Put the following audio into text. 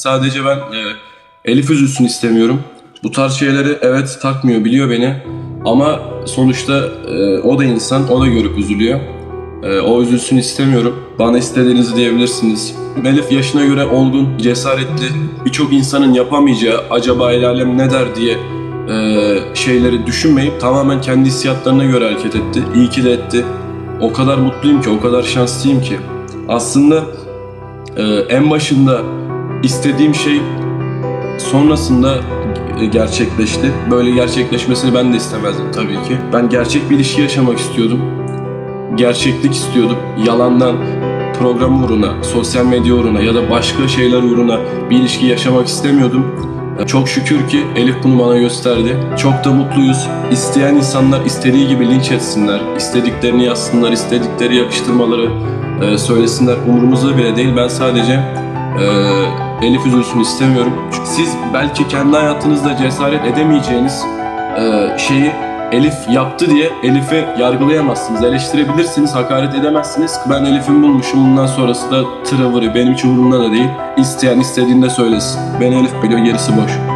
Sadece ben e, Elif üzülsün istemiyorum. Bu tarz şeyleri evet takmıyor, biliyor beni. Ama sonuçta e, o da insan, o da görüp üzülüyor. E, o üzülsün istemiyorum. Bana istediğinizi diyebilirsiniz. Elif yaşına göre olgun, cesaretli, birçok insanın yapamayacağı acaba el ne der diye e, şeyleri düşünmeyip tamamen kendi hissiyatlarına göre hareket etti. İyi ki de etti. O kadar mutluyum ki, o kadar şanslıyım ki. Aslında e, en başında istediğim şey sonrasında e, gerçekleşti. Böyle gerçekleşmesini ben de istemezdim tabii ki. Ben gerçek bir ilişki yaşamak istiyordum. Gerçeklik istiyordum. Yalandan program uğruna, sosyal medya uğruna ya da başka şeyler uğruna bir ilişki yaşamak istemiyordum. Çok şükür ki Elif bunu bana gösterdi. Çok da mutluyuz. İsteyen insanlar istediği gibi linç etsinler. istediklerini yazsınlar, istedikleri yakıştırmaları e, söylesinler. Umurumuzda bile değil. Ben sadece e, Elif üzülsün istemiyorum. Çünkü siz belki kendi hayatınızda cesaret edemeyeceğiniz e, şeyi Elif yaptı diye Elif'i yargılayamazsınız. Eleştirebilirsiniz, hakaret edemezsiniz. Ben Elif'in bulmuşum. Bundan sonrası da tırıvırı. Benim hiç umurumda da değil. İsteyen istediğinde söylesin. Ben Elif biliyor, gerisi boş.